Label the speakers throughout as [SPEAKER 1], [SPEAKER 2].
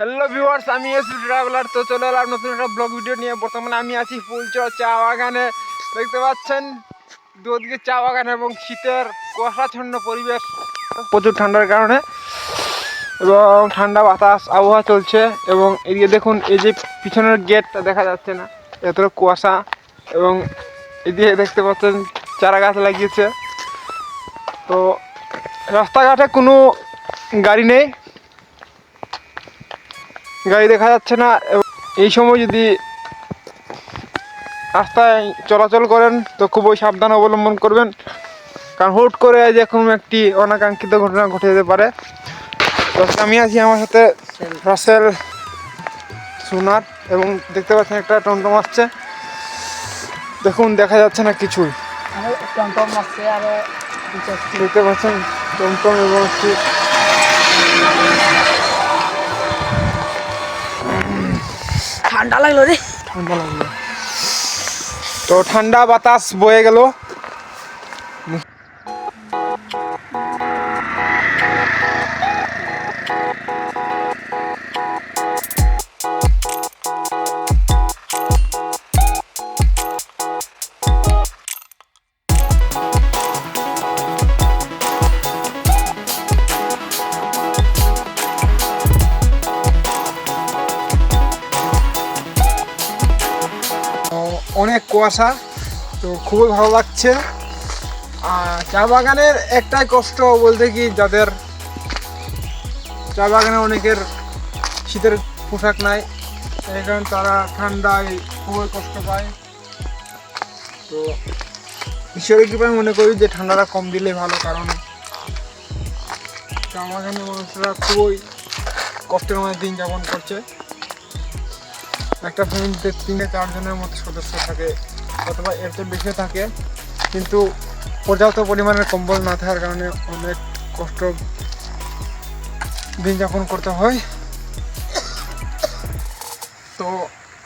[SPEAKER 1] Hello viewers আমি AC traveller তো চলে এলাম নতুন একটা ব্লগ ভিডিও নিয়ে। বর্তমানে আমি আছি ফুলচর চা বাগানে। দেখতে পাচ্ছেন? দুদিকে চা বাগান এবং শীতের কুয়াশাচ্ছন্ন পরিবেশ, প্রচুর ঠান্ডার কারণে এবং ঠান্ডা বাতাস, আবহাওয়া চলছে এবং এদিকে দেখুন, এই যে পিছনের গেটটা দেখা যাচ্ছে না এত কুয়াশা এবং এদিকে দেখতে পাচ্ছেন চারা গাছ লাগিয়েছে। তো রাস্তাঘাটে কোনো গাড়ি নেই গাড়ি দেখা যাচ্ছে না এই সময় যদি রাস্তায় চলাচল করেন তো খুবই সাবধান অবলম্বন করবেন। কারণ হুট করে যে কোনো একটি অনাকাঙ্ক্ষিত ঘটনা ঘটে যেতে পারে। তো আমি আছি আমার সাথে রাসেল সোনার এবং দেখতে পাচ্ছেন একটা টমটম আসছে। দেখুন দেখা যাচ্ছে না কিছুই।
[SPEAKER 2] টমটম আরও
[SPEAKER 1] দেখতে পাচ্ছেন টমটম এবং
[SPEAKER 2] ঠান্ডা লাগল রে।
[SPEAKER 1] ঠান্ডা লাগল। তো ঠান্ডা বাতাস বয়ে গেল। অনেক কুয়াশা, তো খুবই ভালো লাগছে। আর চা বাগানের একটাই কষ্ট বলতে কি, যাদের চা বাগানে অনেকের শীতের পোশাক নাই, এই কারণে তারা ঠান্ডায় খুবই কষ্ট পায়। তো ঈশ্বরের কৃপায় মনে করি যে, ঠান্ডাটা কম দিলে ভালো, কারণ চা বাগানের মানুষরা খুবই কষ্টের মধ্যে দিন যাপন করছে। একটা ফ্যামিলিতে তিন থেকে চারজনের মতো সদস্য থাকে, অথবা এর চেয়ে বেশি থাকে। কিন্তু পর্যাপ্ত পরিমাণের কম্বল না থাকার কারণে অনেক কষ্ট দিন যাপন করতে হয়। তো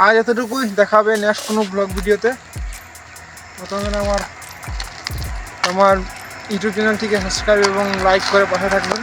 [SPEAKER 1] আজ এতটুকুই দেখাবে নেক্সট কোনো ব্লগ ভিডিওতে। প্রথমে আমার আমার ইউটিউব চ্যানেলটিকে সাবস্ক্রাইব এবং লাইক করে পাশে থাকবেন।